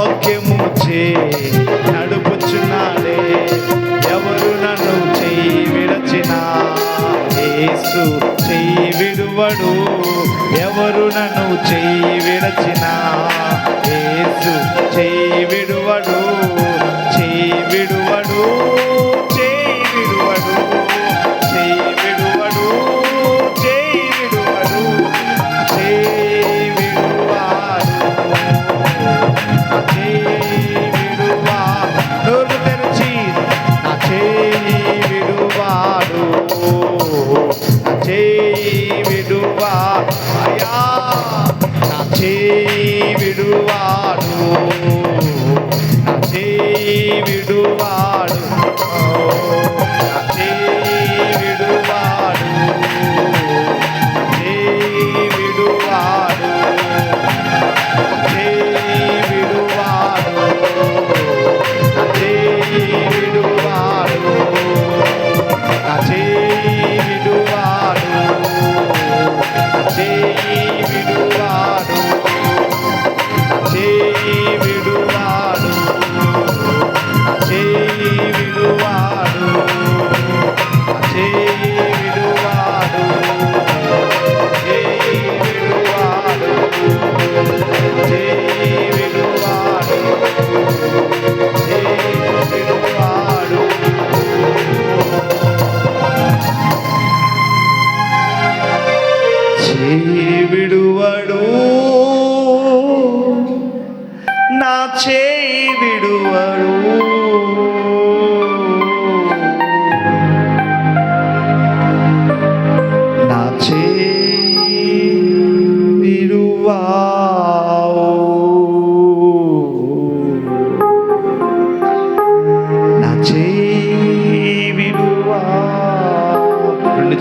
వాక్యము చే నడుపుచున్నాడే. ఎవరు నన్ను చెయ్యి విడచిన? యేసు చెయ్యి విడువడు. ఎవరు నన్ను చెయ్యి విడచిన? యేసు చెయ్యి విడువడు. చెయ్యి విడువడు. Saludos.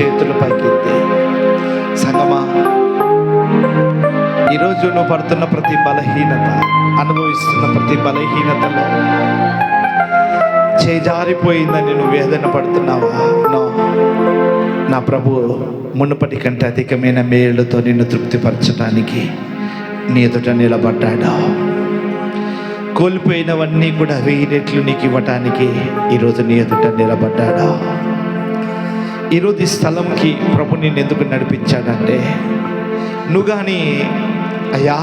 చేతులు పైకెత్తి. సంగమా ఈరోజు నువ్వు పడుతున్న ప్రతి బలహీనత అనుభవిస్తున్న ప్రతి బలహీనతలో చేజారిపోయిందని నువ్వు వేదన పడుతున్నావా? నో. నా ప్రభు మునుపటి కంటే అధికమైన మేలుతో నిన్ను తృప్తిపరచడానికి నీ ఎదుట నిలబడ్డాడు. కోల్పోయినవన్నీ కూడా వెయ్యి రెట్లు నీకు ఇవ్వటానికి ఈరోజు నీ ఎదుట నిలబడ్డాడా. ఈరోజు ఈ స్థలంకి ప్రభు నేను ఎందుకు నడిపించాడంటే? నువ్వు కానీ అయ్యా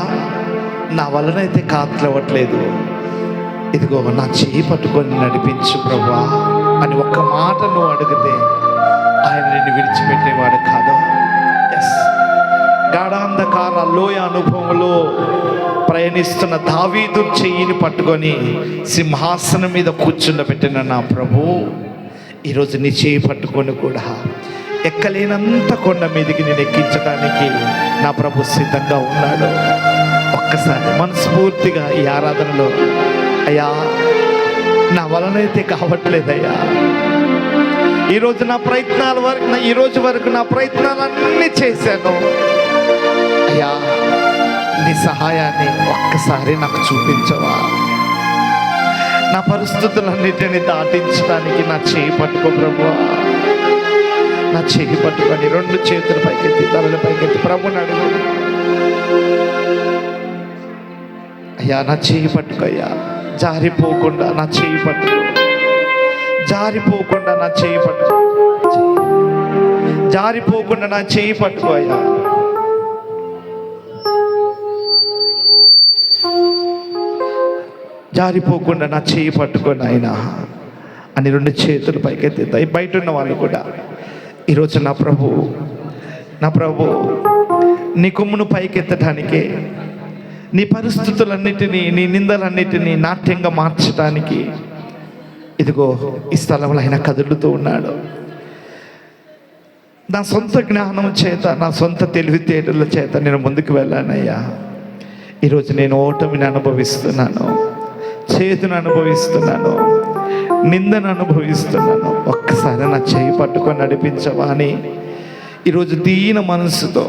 నా వలనైతే కాత్లవ్వట్లేదు ఇదిగో నా చేయి పట్టుకొని నడిపించు ప్రభా అని ఒక్క మాట నువ్వు అడిగితే ఆయన నిన్ను విడిచిపెట్టేవాడు కాదు. ఎస్ గాఢాంధకార లోయ అనుభవంలో ప్రయాణిస్తున్న దావీదు చెయ్యిని పట్టుకొని సింహాసనం మీద కూర్చుండబెట్టిన నా ప్రభు. ఈరోజు నీ చేయి పట్టుకొని కూడా ఎక్కలేనంత కొండ మీదకి నేను ఎక్కించడానికి నా ప్రభు సిద్ధంగా ఉన్నాడు. ఒక్కసారి మనస్ఫూర్తిగా ఈ ఆరాధనలో అయ్యా నా వలనైతే కావట్లేదయ్యా. ఈరోజు నా ప్రయత్నాల వరకు నా వరకు నా ప్రయత్నాలన్నీ చేశాను. అయ్యా నీ సహాయాన్ని ఒక్కసారి నాకు చూపించవా? నా పరిస్థితులన్నిటిని దాటించడానికి నా చేయి పట్టుకో ప్రభు. నా చేయి పట్టుకొని రెండు చేతుల పైకెత్తి తలల పైకెత్తి ప్రభు నడు అయ్యా నా చేయి పట్టుకయ్యా జారిపోకుండా నా చేయి పట్టుకో. జారిపోకుండా నా చేయి పట్టుకో. జారిపోకుండా నా చేయి పట్టుకో అయ్యా. జారిపోకుండా నా చేయి పట్టుకొని ఆయన అని రెండు చేతులు పైకెత్తుతాయి బయట ఉన్న వాళ్ళు కూడా ఈరోజు నా ప్రభు నా ప్రభు నీ కొమ్మును పైకెత్తడానికి నీ పరిస్థితులన్నిటినీ నీ నిందలన్నిటినీ నాట్యంగా మార్చడానికి ఇదిగో ఈ స్థలంలో ఆయన కదులుతూ ఉన్నాడు. నా సొంత జ్ఞానం చేత నా సొంత తెలివితేటల చేత నేను ముందుకు వెళ్ళానయ్యా. ఈరోజు నేను ఓటమిని అనుభవిస్తున్నాను. చేతును అనుభవిస్తున్నాను. నిందను అనుభవిస్తున్నాను. ఒక్కసారి నా చేయి పట్టుకొని నడిపించవా అని ఈరోజు దీన మనసుతో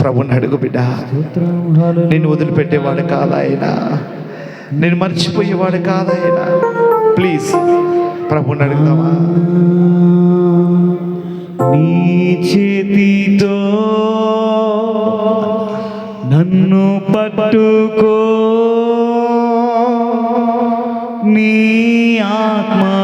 ప్రభుని అడుగు బిడ్డ. నేను వదిలిపెట్టేవాడు కాదాయన నేను మర్చిపోయేవాడు కాదాయన ప్లీజ్ ప్రభుని అడుగుదామా? నీ చేతితో నన్ను పట్టుకో মা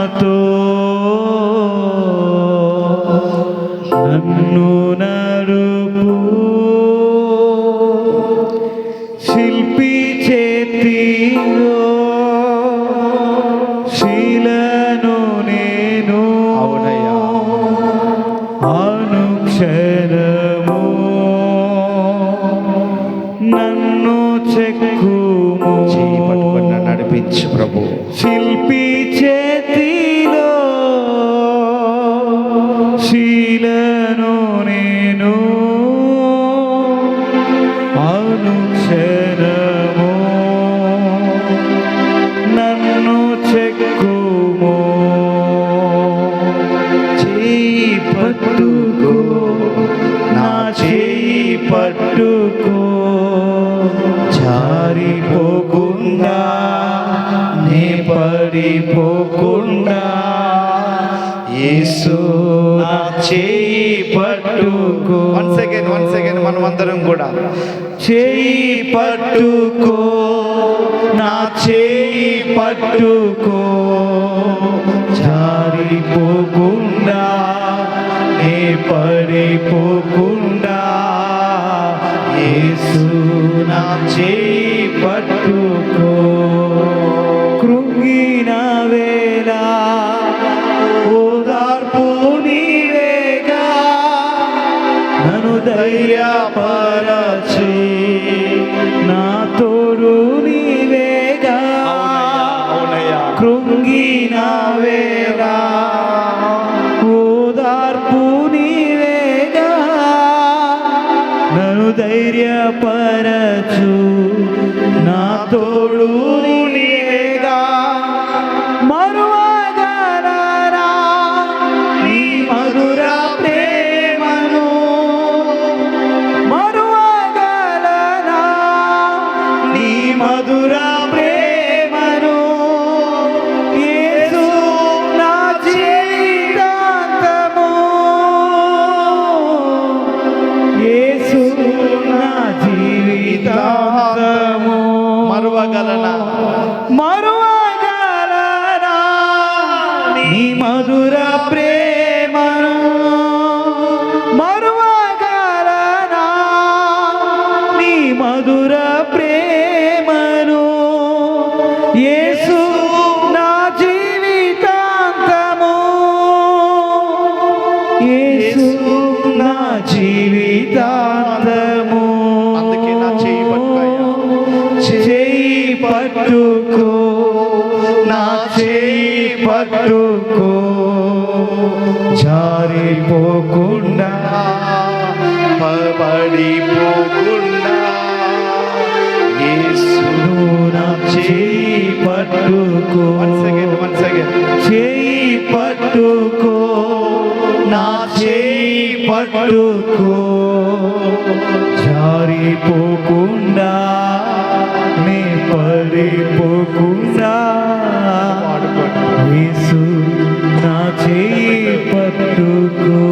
వన్ సెకండ్ మనం అందరం కూడా. చేయి పట్టుకో నా చేయి పట్టుకో. జారిపోకుండా ఏ పడిపోకుండా ఏసు నా చేయి పొంగినా నీ మధుర ప్రే పట్టుకో జారిపోకుండా పడిపోకుండా యేసును నా చేయి పట్టుకో వన్ సెకండ్ చేయి పట్టుకో నా చేయి పట్టుకో జారిపోకుండా నే పడిపోకుండా. యేసు నా చేయి పట్టుకో.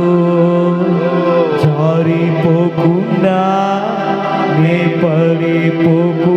జారిపోకుండా నే పడిపోకుండా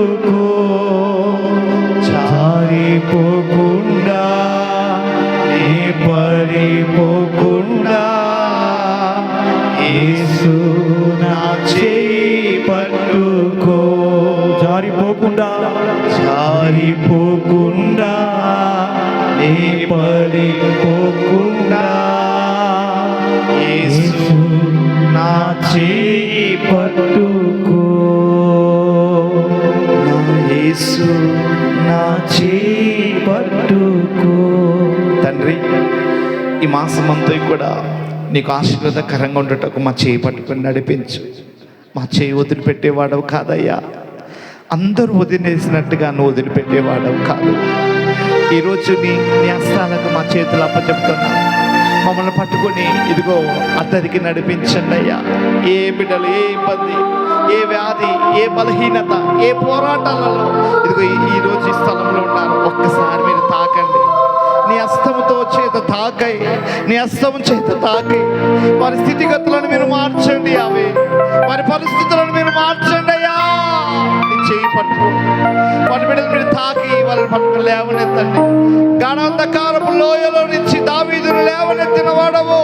పట్టుకో జారిపోకుండా ఈ మాసమంతా కూడా నీకు ఆశీర్వాదకరంగా ఉండటకు మా చేయి పట్టుకొని నడిపించు. మా చేయి వదిలిపెట్టేవాడవు కాదయ్యా. అందరూ వదిలేసినట్టుగా నువ్వు వదిలిపెట్టేవాడవు కాదు. ఈరోజు నీ నీ మా చేతులు అప్పచెప్తున్నా. మమ్మల్ని పట్టుకొని ఇదిగో అద్దరికి నడిపించండి అయ్యా. ఏ బిడ్డలు ఏ ఇబ్బంది ఏ వ్యాధి ఏ బలహీనత ఏ పోరాటాలలో ఇదిగో ఈ- రోజు ఈ స్థలంలో ఉన్నారు. ఒక్కసారి మీరు తాకండి. నీ హస్తముతో చేత తాకై నీ హస్తము చేత తాకై వారి స్థితిగతులను మీరు మార్చండి అవి వారి పరిస్థితులను మీరు మార్చండి అయ్యా. చేయి పట్టు వారి మీద మీరు తాకి వాళ్ళని పట్టుకుని లేవనెత్తండి. గాఢాంధకారపు లోయలో నుంచి దావీదును లేవనెత్తిన వాడవు.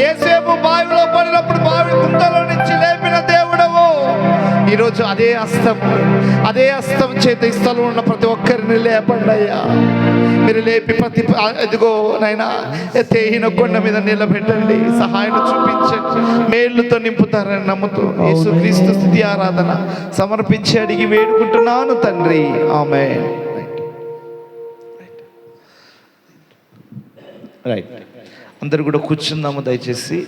ఏసేపు బావిలో పడినప్పుడు బావి గుంతలో నుంచి లేపిన దేవుడు ఈరోజు అదే హస్తం అదే హస్తం చేత ఈ స్థలంలో ఉన్న ప్రతి ఒక్కరిని లేపండి అయ్యా మీరు లేపి ప్రతి ఎదుగో నైనా తేహిన కొండ మీద నిలబెట్టండి. సహాయం చూపించండి. మేళ్ళతో నింపుతారని నమ్ముతూ యేసుక్రీస్తు స్థితి ఆరాధన సమర్పించి అడిగి వేడుకుంటున్నాను తండ్రి. ఆమె రైట్ అందరు కూడా కూర్చుందాము దయచేసి.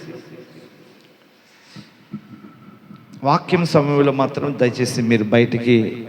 వాక్యం సమయంలో మాత్రం దయచేసి మీరు బయటికి